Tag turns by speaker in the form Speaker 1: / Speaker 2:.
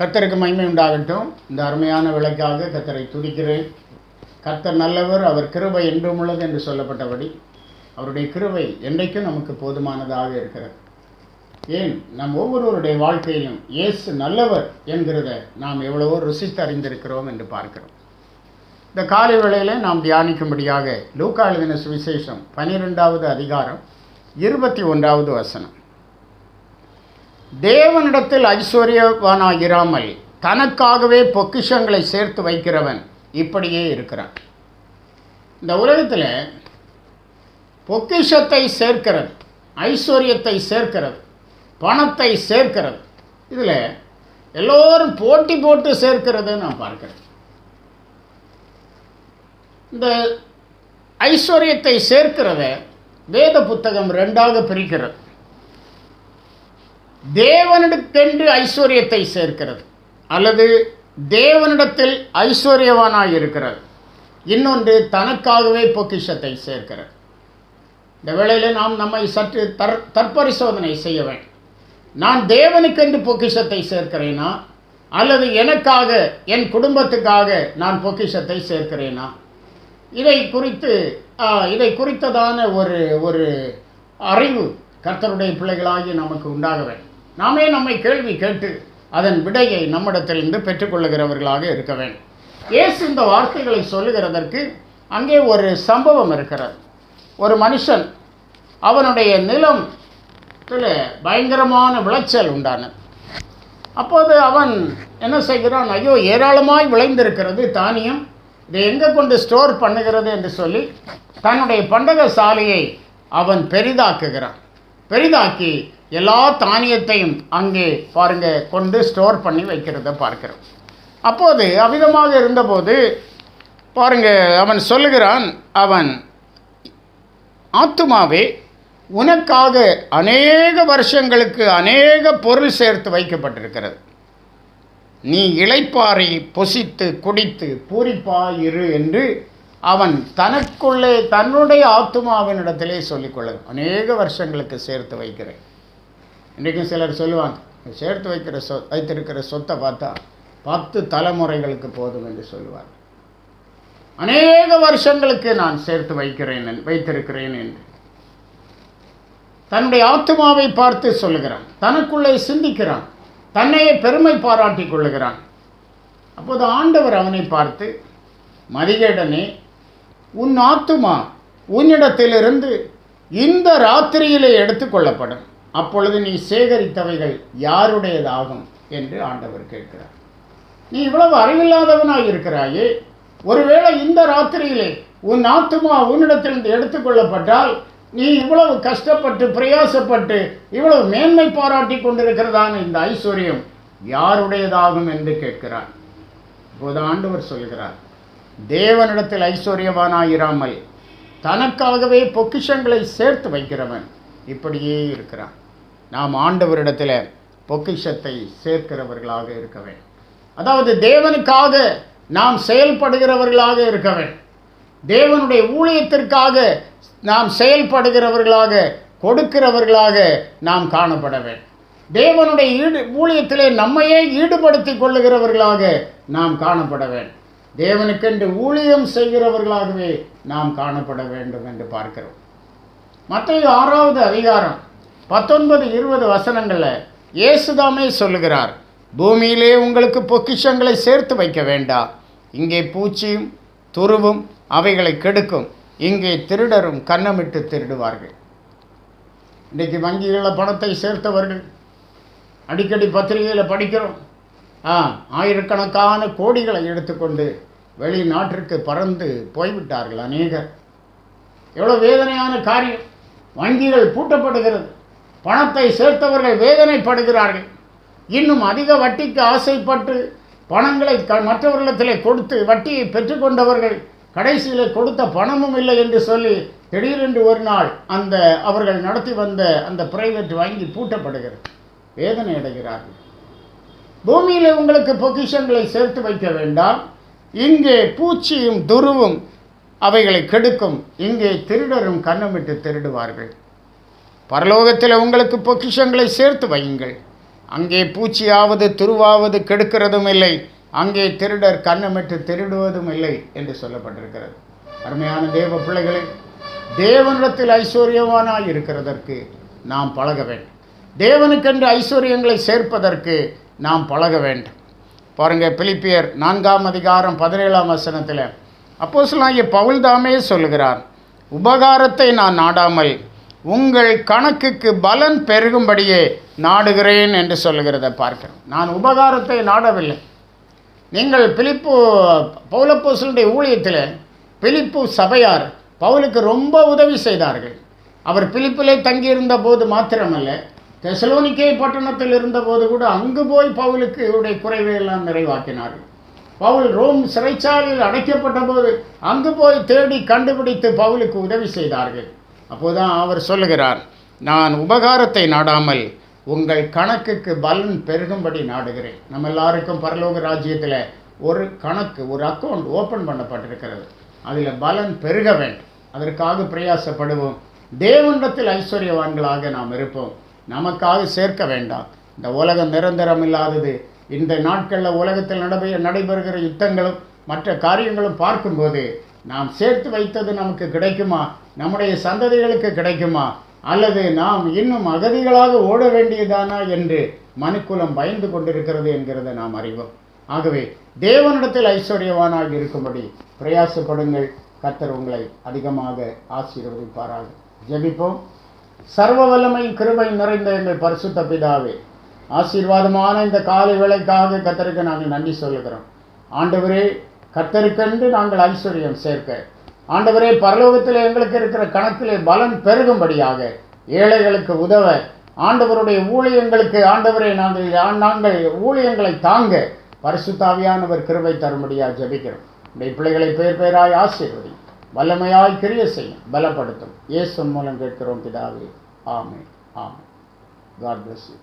Speaker 1: கத்தருக்கு மகிமை உண்டாகட்டும் இந்த அருமையான விலைக்காக கத்தரை துடிக்கிறேன் கத்தர் நல்லவர் அவர் கிருபை என்றும் உள்ளது என்று சொல்லப்பட்டபடி அவருடைய கிருபை என்றைக்கும் நமக்கு போதுமானதாக இருக்கிறது ஏன் நம் ஒவ்வொருவருடைய வாழ்க்கையிலும் இயேசு நல்லவர் என்கிறத நாம் எவ்வளவோ ருசித்து அறிந்திருக்கிறோம் என்று பார்க்கிறோம் இந்த காலை வேளையில் நாம் தியானிக்கும்படியாக லூக்கா எழுதின சுவிசேஷம் பனிரெண்டாவது அதிகாரம் இருபத்தி ஒன்றாவது வசனம் தேவனிடத்தில் ஐஸ்வர்யவானாயிராமல் தனக்காகவே பொக்கிஷங்களை சேர்த்து வைக்கிறவன் இப்படியே இருக்கிறான் இந்த உலகத்தில் பொக்கிஷத்தை சேர்க்கிறது ஐஸ்வர்யத்தை சேர்க்கிறது பணத்தை சேர்க்கிறது இதில் எல்லோரும் போட்டி போட்டு சேர்க்கிறது நான் பார்க்குறேன் இந்த ஐஸ்வர்யத்தை சேர்க்கிறத வேத புத்தகம் ரெண்டாக பிரிக்கிறது தேவனிடத்தென்று ஐஸ்வர்யத்தை சேர்க்கிறது அல்லது தேவனிடத்தில் ஐஸ்வர்யவானாக இருக்கிறது இன்னொன்று தனக்காகவே பொக்கிஷத்தை சேர்க்கிறது இந்த வேளையில் நாம் நம்மை சற்று தற் தற்பரிசோதனை செய்ய வேண்டும் நான் தேவனுக்கென்று பொக்கிஷத்தை சேர்க்கிறேனா அல்லது எனக்காக என் குடும்பத்துக்காக நான் பொக்கிஷத்தை சேர்க்கிறேனா இதை குறித்து இதை குறித்ததான ஒரு ஒரு அறிவு கர்த்தருடைய பிள்ளைகளாகி நமக்கு உண்டாகவே நாமே நம்மை கேள்வி கேட்டு அதன் விடையை நம்மிடத்திலிருந்து பெற்றுக்கொள்ளுகிறவர்களாக இருக்க வேண்டும் ஏசு இந்த வார்த்தைகளை சொல்லுகிறதற்கு அங்கே ஒரு சம்பவம் இருக்கிறது ஒரு மனுஷன் அவனுடைய நிலம் பயங்கரமான விளைச்சல் உண்டானது அப்போது அவன் என்ன செய்கிறான் ஐயோ ஏராளமாய் விளைந்திருக்கிறது தானியம் இதை எங்கே கொண்டு ஸ்டோர் பண்ணுகிறது என்று சொல்லி தன்னுடைய பண்டக சாலையை அவன் பெரிதாக்குகிறான் பெரிதாக்கி எல்லா தானியத்தையும் அங்கே பாருங்க கொண்டு ஸ்டோர் பண்ணி வைக்கிறத பார்க்கிறோம் அப்போது அமிதமாக இருந்தபோது பாருங்க அவன் சொல்லுகிறான் அவன் ஆத்துமாவே உனக்காக அநேக வருஷங்களுக்கு அநேக பொருள் சேர்த்து வைக்கப்பட்டிருக்கிறது நீ இளைப்பாறை பொசித்து குடித்து பூரிப்பாயிரு என்று அவன் தனக்குள்ளே தன்னுடைய ஆத்மாவினிடத்திலே சொல்லிக்கொள்ளும் அநேக வருஷங்களுக்கு சேர்த்து வைக்கிறேன் இன்றைக்கும் சிலர் சொல்லுவாங்க சேர்த்து வைக்கிற சொ வைத்திருக்கிற சொத்தை பார்த்தா பத்து தலைமுறைகளுக்கு போதும் என்று சொல்லுவார் அநேக வருஷங்களுக்கு நான் சேர்த்து வைக்கிறேன் வைத்திருக்கிறேன் என்று தன்னுடைய ஆத்மாவை பார்த்து சொல்லுகிறான் தனக்குள்ளே சிந்திக்கிறான் தன்னையே பெருமை பாராட்டி கொள்ளுகிறான் அப்போது ஆண்டவர் அவனை பார்த்து மதிகேடனே உன் ஆத்துமா உன்னிடத்திலிருந்து இந்த ராத்திரியிலே எடுத்துக்கொள்ளப்படும் அப்பொழுது நீ சேகரித்தவைகள் யாருடையதாகும் என்று ஆண்டவர் கேட்கிறார் நீ இவ்வளவு அறிவில்லாதவனாக இருக்கிறாயே ஒருவேளை இந்த ராத்திரியிலே உன் ஆத்துமா உன்னிடத்திலிருந்து எடுத்துக்கொள்ளப்பட்டால் நீ இவ்வளவு கஷ்டப்பட்டு பிரயாசப்பட்டு இவ்வளவு மேன்மை பாராட்டி கொண்டிருக்கிறதான இந்த ஐஸ்வர்யம் யாருடையதாகும் என்று கேட்கிறார் இப்போது ஆண்டவர் சொல்கிறார் தேவனிடத்தில் ஐஸ்வர்யவானாயிராமல் தனக்காகவே பொக்கிஷங்களை சேர்த்து வைக்கிறவன் இப்படியே இருக்கிறான் நாம் ஆண்டவரிடத்தில் பொக்கிஷத்தை சேர்க்கிறவர்களாக இருக்கவே அதாவது தேவனுக்காக நாம் செயல்படுகிறவர்களாக இருக்கவே தேவனுடைய ஊழியத்திற்காக நாம் செயல்படுகிறவர்களாக கொடுக்கிறவர்களாக நாம் காணப்படவே தேவனுடைய ஈடு ஊழியத்திலே நம்மையே ஈடுபடுத்தி கொள்ளுகிறவர்களாக நாம் காணப்படவேன் தேவனுக்கென்று ஊழியம் செய்கிறவர்களாகவே நாம் காணப்பட வேண்டும் என்று பார்க்கிறோம் மற்ற ஆறாவது அதிகாரம் பத்தொன்பது இருபது வசனங்களில் இயேசுதாமே சொல்லுகிறார் பூமியிலே உங்களுக்கு பொக்கிஷங்களை சேர்த்து வைக்க வேண்டாம் இங்கே பூச்சியும் துருவும் அவைகளை கெடுக்கும் இங்கே திருடரும் கண்ணமிட்டு திருடுவார்கள் இன்றைக்கு வங்கிகளில் பணத்தை சேர்த்தவர்கள் அடிக்கடி பத்திரிகையில் படிக்கிறோம் ஆயிரக்கணக்கான கோடிகளை எடுத்துக்கொண்டு வெளிநாட்டிற்கு பறந்து போய்விட்டார்கள் அநேகர் எவ்வளோ வேதனையான காரியம் வங்கிகள் பூட்டப்படுகிறது பணத்தை சேர்த்தவர்கள் வேதனைப்படுகிறார்கள் இன்னும் அதிக வட்டிக்கு ஆசைப்பட்டு பணங்களை க மற்றவர்களிடத்திலே கொடுத்து வட்டியை பெற்றுக்கொண்டவர்கள் கடைசியில் கொடுத்த பணமும் இல்லை என்று சொல்லி திடீரென்று ஒரு நாள் அந்த அவர்கள் நடத்தி வந்த அந்த பிரைவேட் வாங்கி பூட்டப்படுகிறது வேதனை அடைகிறார்கள் பூமியில் உங்களுக்கு பொக்கிஷங்களை சேர்த்து வைக்க வேண்டாம் இங்கே பூச்சியும் துருவும் அவைகளை கெடுக்கும் இங்கே திருடரும் கண்ணமிட்டு திருடுவார்கள் பரலோகத்தில் உங்களுக்கு பொக்கிஷங்களை சேர்த்து வையுங்கள் அங்கே பூச்சியாவது துருவாவது கெடுக்கிறதும் இல்லை அங்கே திருடர் கண்ணமிட்டு திருடுவதும் இல்லை என்று சொல்லப்பட்டிருக்கிறது அருமையான தேவ பிள்ளைகளே தேவனிடத்தில் ஐஸ்வர்யமானாய் இருக்கிறதற்கு நாம் பழக வேண்டும் தேவனுக்கென்று ஐஸ்வர்யங்களை சேர்ப்பதற்கு நாம் பழக வேண்டும் பாருங்கள் பிலிப்பியர் நான்காம் அதிகாரம் பதினேழாம் வசனத்தில் அப்போஸ்லாகிய பவுல் தாமே சொல்கிறார் உபகாரத்தை நான் நாடாமல் உங்கள் கணக்குக்கு பலன் பெருகும்படியே நாடுகிறேன் என்று சொல்கிறத பார்க்கிறோம் நான் உபகாரத்தை நாடவில்லை நீங்கள் பிலிப்பு பௌலப்போசலுடைய ஊழியத்தில் பிலிப்பு சபையார் பவுலுக்கு ரொம்ப உதவி செய்தார்கள் அவர் பிலிப்பிலே தங்கியிருந்த போது மாத்திரமல்ல தெசலோனிக்கே பட்டணத்தில் இருந்தபோது கூட அங்கு போய் பவுலுக்கு இவருடைய குறைவை எல்லாம் நிறைவாக்கினார்கள் பவுல் ரோம் சிறைச்சாலையில் அடைக்கப்பட்ட போது அங்கு போய் தேடி கண்டுபிடித்து பவுலுக்கு உதவி செய்தார்கள் அப்போதான் அவர் சொல்லுகிறார் நான் உபகாரத்தை நாடாமல் உங்கள் கணக்குக்கு பலன் பெருகும்படி நாடுகிறேன் நம்ம எல்லாருக்கும் பரலோக ராஜ்யத்தில் ஒரு கணக்கு ஒரு அக்கௌண்ட் ஓப்பன் பண்ணப்பட்டிருக்கிறது அதில் பலன் பெருக வேண்டும் அதற்காக பிரயாசப்படுவோம் தேவனிடத்தில் ஐஸ்வர்யவான்களாக நாம் இருப்போம் நமக்காக சேர்க்க வேண்டாம் இந்த உலகம் நிரந்தரம் இல்லாதது இந்த நாட்களில் உலகத்தில் நடைபெற நடைபெறுகிற யுத்தங்களும் மற்ற காரியங்களும் பார்க்கும்போது நாம் சேர்த்து வைத்தது நமக்கு கிடைக்குமா நம்முடைய சந்ததிகளுக்கு கிடைக்குமா அல்லது நாம் இன்னும் அகதிகளாக ஓட வேண்டியதானா என்று மனுக்குலம் பயந்து கொண்டிருக்கிறது என்கிறத நாம் அறிவோம் ஆகவே தேவனிடத்தில் ஐஸ்வர்யவானாக இருக்கும்படி பிரயாசப்படுங்கள் கத்தர் உங்களை அதிகமாக ஆசீர்வதிப்பாராக ஜெபிப்போம் சர்வ வல்லமை கிருபை நிறைந்த எங்கள் பரிசுத்த பிதாவே ஆசீர்வாதமான இந்த காலை வேலைக்காக கத்தருக்கு நாங்கள் நன்றி சொல்லுகிறோம் ஆண்டவரே கத்தருக்கென்று நாங்கள் ஐஸ்வர்யம் சேர்க்க ஆண்டவரே பரலோகத்தில் எங்களுக்கு இருக்கிற கணக்கிலே பலன் பெருகும்படியாக ஏழைகளுக்கு உதவ ஆண்டவருடைய ஊழியங்களுக்கு ஆண்டவரை நாங்கள் நாங்கள் ஊழியங்களை தாங்க பரிசுத்தாவியானவர் கிருவை தரும்படியாக ஜபிக்கிறோம் இந்த பிள்ளைகளை பேர் பெயராய் ஆசீர்வதி வல்லமையாய் கிரிய செய்யும் பலப்படுத்தும் இயேசு மூலம் கேட்கிறோம் பிதாவே ஆமே ஆமே காட் பிளஸ் யூ